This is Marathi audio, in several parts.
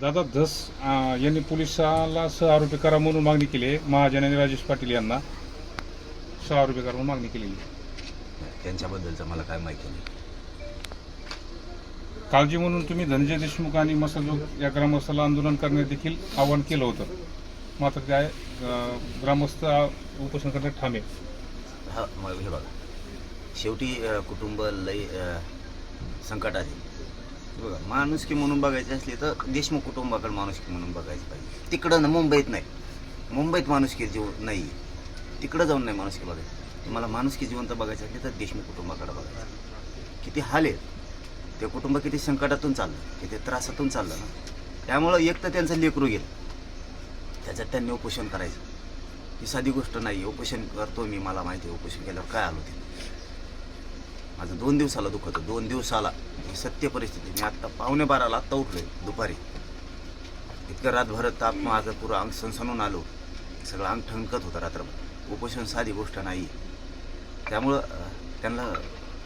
दादा धस यांनी पोलिसाला सह आरोपी करा म्हणून मागणी केली आहे. महाजन आणि राजेश पाटील यांना सह आरोपी करा म्हणून मागणी केलेली आहे. त्यांच्याबद्दलचं मला काय माहिती नाही. काळजी म्हणून तुम्ही धनंजय देशमुख आणि मसाजोग या ग्रामस्थाला आंदोलन करण्यात देखील आवाहन केलं होतं. मात्र काय अं, ग्रामस्थ उपोषण करण्यात ठामे हा मग हे बघा. शेवटी अ, कुटुंब लई अ, संकटात आहे. बघा माणुसकी म्हणून बघायची असली तर देशमुख कुटुंबाकडे माणुसकी म्हणून बघायची पाहिजे. तिकडं ना मुंबईत नाही. मुंबईत माणुसकी जीव नाही. तिकडं जाऊन नाही माणुसकी बघायची. तुम्हाला माणुसकी जिवंत बघायची असली तर देशमुख कुटुंबाकडे बघायचं. किती हाल आहेत. ते कुटुंब किती संकटातून चाललं किती त्रासातून चाललं ना. त्यामुळं एक तर त्यांचं लेकरू गेलं. त्याच्यात त्यांनी उपोषण करायचं. ही साधी गोष्ट नाही. उपोषण करतो मी मला माहिती आहे उपोषण केल्यावर काय आलो तिथे माझं दोन दिवसाला दुखत दोन दिवसाला ही सत्य परिस्थिती. मी आत्ता पावणे बाराला आत्ता उठलोय दुपारी. इतकं रातभर ताप माझं पुरं अंग सणसणून आलो. सगळं अंग ठणकत होतं रात्रभर. उपोषण साधी गोष्ट नाही. त्यामुळं त्यांना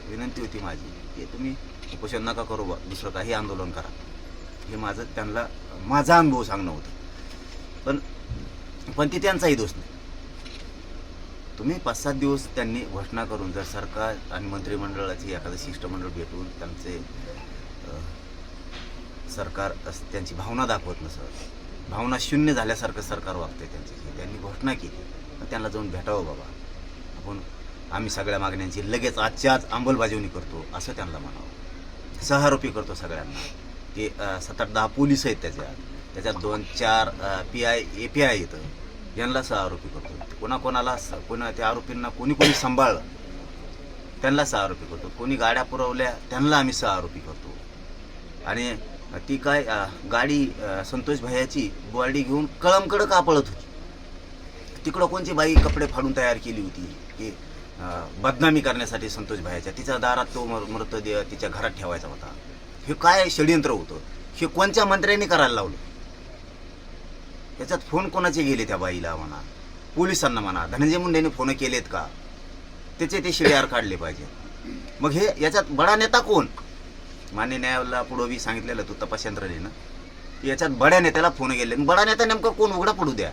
विनंती होती माझी की तुम्ही उपोषण नका करू बा दुसरं काही आंदोलन करा. हे माझं त्यांना माझा अनुभव सांगणं होतं. पण पण ती त्यांचाही दोष नाही. तुम्ही पाच सात दिवस त्यांनी घोषणा करून जर सरकार आणि मंत्रिमंडळाची एखादं शिष्टमंडळ भेटून त्यांचे सरकार त्यांची भावना दाखवत नसत. भावना शून्य झाल्यासारखं सरकार वागते त्यांच्याशी त्यांनी घोषणा केली. त्यांना जाऊन भेटावं बाबा. आपण आम्ही सगळ्या मागण्यांची लगेच आजच्या आज अंमलबजावणी करतो असं त्यांना म्हणावं. सहारोपी करतो सगळ्यांना. ते सात आठ दहा पोलीस आहेत त्याच्यात. त्याच्यात दोन चार P I A P I येतं. यांना सह आरोपी करतो. कोणाकोणाला कोणा त्या आरोपींना कोणी कोणी सांभाळलं त्यांना सह आरोपी करतो. कोणी गाड्या पुरवल्या त्यांना आम्ही सह आरोपी करतो. आणि ती काय गाडी संतोष भैयाची बॉडी घेऊन कळमकडं का पळत होती? तिकडं कोणची बाई कपडे फाडून तयार केली होती? की बदनामी करण्यासाठी संतोष भायाच्या तिच्या दारात तो मृतदेह तिच्या घरात ठेवायचा होता. हे काय षडयंत्र होतं? हे कोणत्या मंत्र्यांनी करायला लावलं? त्याच्यात फोन कोणाचे गेले त्या बाईला म्हणा? पोलिसांना म्हणा? धनंजय मुंडेने फोन केलेत का? त्याचे ते शिड्यावर काढले पाहिजे. मग हे याच्यात बडा नेता कोण? मान्य न्यायाला पुढं मी सांगितलेलं तू तपास यंत्रणेनं की याच्यात बड्या नेत्याला फोन गेले. आणि बडा नेता नेमकं कोण? उघडा पडू द्या.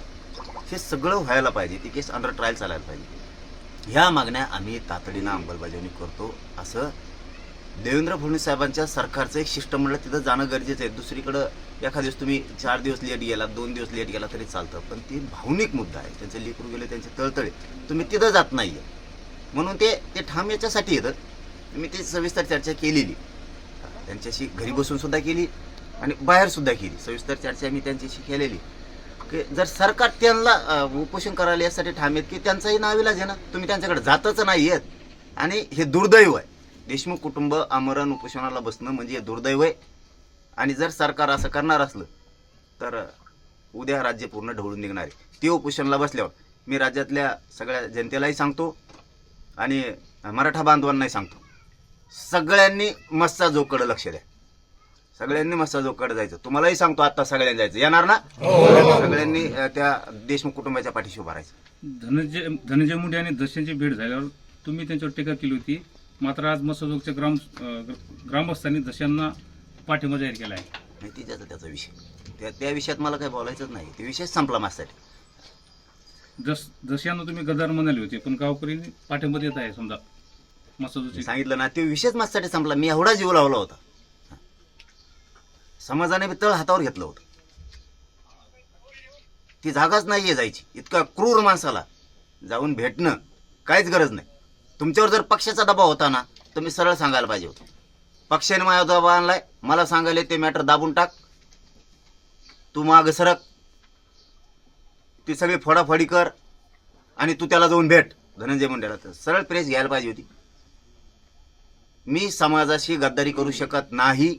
हे सगळं व्हायला पाहिजे. ती केस अंडर ट्रायल चालायला पाहिजे. ह्या मागण्या आम्ही तातडीनं अंमलबजावणी करतो. असं देवेंद्र फडणवीस साहेबांच्या सरकारचं एक शिष्टमंडळ तिथं जाणं गरजेचं आहे. दुसरीकडं एखाद दिवस तुम्ही चार दिवस लेट गेला दोन दिवस लेट गेला तरी चालतं. पण ती भावनिक मुद्दा आहे. त्यांचे लेकरू गेले त्यांचे तळतळे. तुम्ही तिथं जात नाही आहे म्हणून ते ते ठाम याच्यासाठी येतात. मी ती सविस्तर चर्चा केलेली. त्यांच्याशी घरी बसून सुद्धा केली आणि बाहेर सुद्धा केली. सविस्तर चर्चा मी त्यांच्याशी केलेली. की जर सरकार त्यांना उपोषण करायला यासाठी ठाम आहेत की त्यांचाही नाविलाज आहे ना? तुम्ही त्यांच्याकडे जातच नाही आहेत आणि हे दुर्दैव आहे. देशमुख कुटुंब आमरण उपोषणाला बसणं म्हणजे हे दुर्दैव आहे. आणि जर सरकार असं करणार असलं तर उद्या राज्य पूर्ण ढवळून निघणार आहे. ते उपोषणाला बसल्यावर मी राज्यातल्या सगळ्या जनतेलाही सांगतो आणि मराठा बांधवांनाही सांगतो सगळ्यांनी मस्सा जोकडं लक्ष द्या. सगळ्यांनी मस्सा जोकडं जायचं. तुम्हालाही सांगतो आता सगळ्यांनी जायचं. येणार ना? सगळ्यांनी त्या देशमुख कुटुंबाच्या पाठीशी उभारायचं धनंजय धनंजय मुंडे आणि दर्शनची भेट झाल्यावर तुम्ही त्यांच्यावर टीका केली होती. मात्र आज मसाजोगच्या ग्राम ग्रामस्थांनी दशांना पाठिंबा जाहीर केला आहे. नाही ती त्याचा त्याचा विषय. त्या त्या विषयात मला काही बोलायचंच नाही. ते विषय संपला माझ्यासाठी. जस दशांना तुम्ही गदार म्हणाले होते पण गावकऱ्यांनी पाठिंबा देत आहे समजा मी सांगितलं ना ते विषयच माझ्यासाठी संपला. मी एवढा जीव लावला होता. समाजाने बी तळ हातावर घेतलं होतं. ती जागाच नाहीये जायची. इतका क्रूर माणसाला जाऊन भेटणं काहीच गरज नाही. तुमच्यावर जर पक्षाचा दबाव होता ना तर मी सरळ सांगायला पाहिजे होतं. पक्षाने माझा दबाव आणलाय मला सांगायला ते मॅटर दाबून टाक. तू माग सरक. ती सगळी फोडाफोडी कर आणि तू त्याला जाऊन भेट धनंजय मुंडेला तर. सरळ प्रेस घ्यायला पाहिजे होती. मी समाजाशी गद्दारी करू शकत नाही.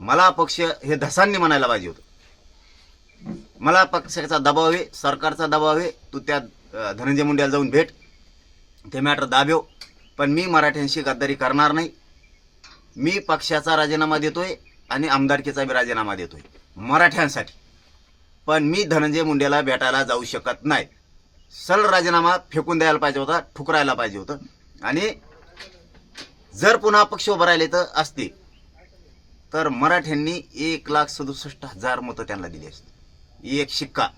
मला पक्ष हे धसांनी म्हणायला पाहिजे होतं. मला पक्षाचा दबाव आहे सरकारचा दबाव आहे. तू त्या धनंजय मुंडेला जाऊन भेट. ते मॅटर दाब्यो पण मी मराठ्यांशी गद्दारी करणार नाही. मी पक्षाचा राजीनामा देतोय आणि आमदारकीचा बी राजीनामा देतोय. मराठ्यांसाठी. पण मी धनंजय मुंडेला भेटायला जाऊ शकत नाही. सरळ राजीनामा फेकून द्यायला पाहिजे होता ठुकरायला पाहिजे होतं. आणि जर पुन्हा पक्ष उभं राहिले तर असते तर मराठ्यांनी एक लाख सदुसष्ट हजार मतं त्यांना दिली असती. एक शिक्का.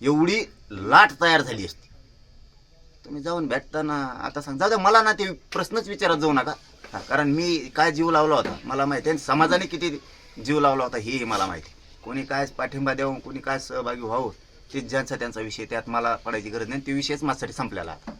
एवढी लाट तयार झाली असती. तुम्ही जाऊन भेटताना आता सांग जाऊ द्या मला ना ते प्रश्नच विचारत जाऊ नका हा, कारण मी काय जीव लावला होता मला माहिती आहे आणि समाजाने किती जीव लावला होता हेही मला माहिती आहे. कोणी काय पाठिंबा द्यावं कोणी काय सहभागी व्हावं ते ज्यांचा त्यांचा विषय त्यात मला पडायची गरज नाही ते विषयच माझ्यासाठी संपलेला आता